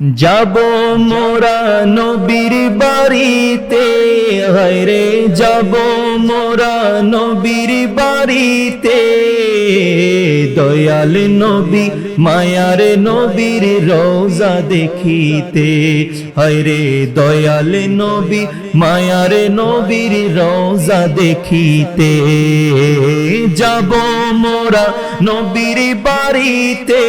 যাব মোরা নবীর বাড়িতে হায়রে যাব মোরা নবীর বাড়িতে। দয়াল নবী, মায়ার নবীর রোজা দেখিতে। হায়রে দয়াল নবী, মায়ার নবীর রোজা দেখিতে। যাব মোরা নবীর বাড়িতে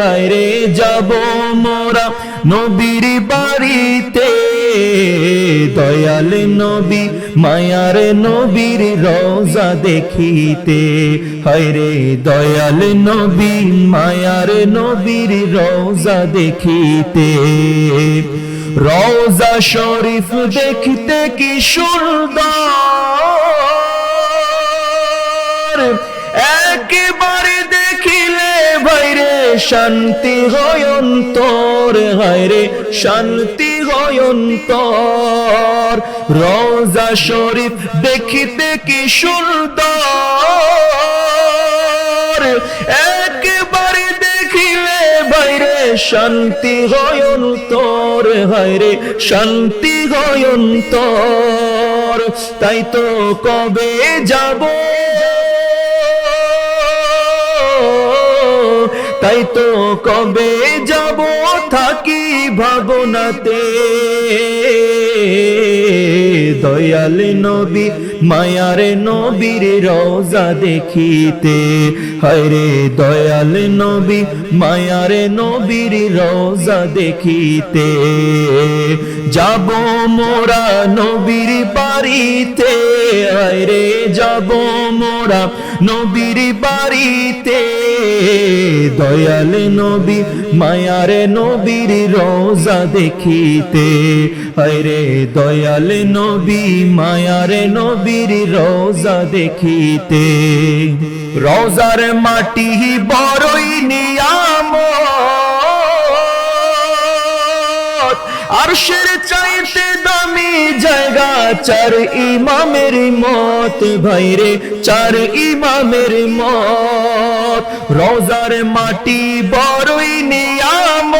হায়রে যাব মোরা নবীর বাড়িতে। দয়াল নবী, মায়ার নবীর রোজা দেখিতে। হায়রে দয়াল নবী, মায়ার নবীর রোজা দেখিতে। রোজা শরীফ দেখতে কি সুন্দর। শান্তি হয় অন্তর হায়রে শান্তি হয় অন্তর। রোজা শরীফ দেখিতে কি সুন্দর। একেবারে দেখিলে বাইরে শান্তি হয় অন্তর হায়রে শান্তি হয় তাই তো কবে যাব? তাই তো কবে যাব থাকি ভাবনাতে। দয়াল নবী, মায়ার নবীর রোজা দেখিতে। হরে দয়াল নবী, মায়ার নবীর রোজা দেখিতে। যাব মোরা নবীর বাড়িতে হরে যাব মোরা নবীর বাড়িতে। দয়াল নবী, মায়ার নবীর রোজা দেখিতে হরে দয়াল নবী, মায়ার নবীর রোজা দেখিতে। রোজার মাটি বড়ই আরশের চাইতে দামি জায়গা, চার ইমামের মত ভাইরে, চার ইমামের মত। রোজার মাটি বড়ই নিয়াম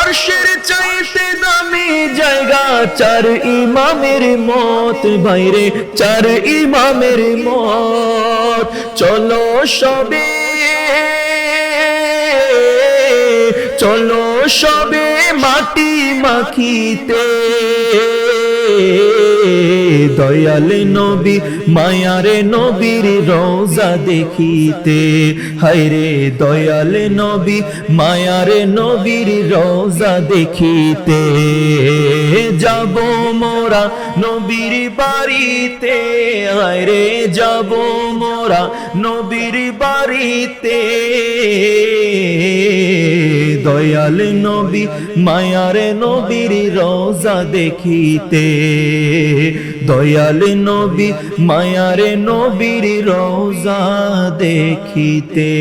আরশের চাইতে দামি জায়গা, চার ইমামের মত ভাইরে, চার ইমামের মত। চলো সবে, চলো সবে মাটি মাখিতে। দয়াল নবী, মায়ার নবীর রোজা দেখিতে। হায়রে দয়াল নবী, মায়ার নবীর রোজা দেখিতে। যাব মোরা নবীর বাড়িতে, হায়রে যাব মোরা নবীর বাড়িতে। দয়াল নবী, মায়ার নবীর রোজা দেখিতে। দয়াল নবী মায়ার নবীর রোজা দেখিতে।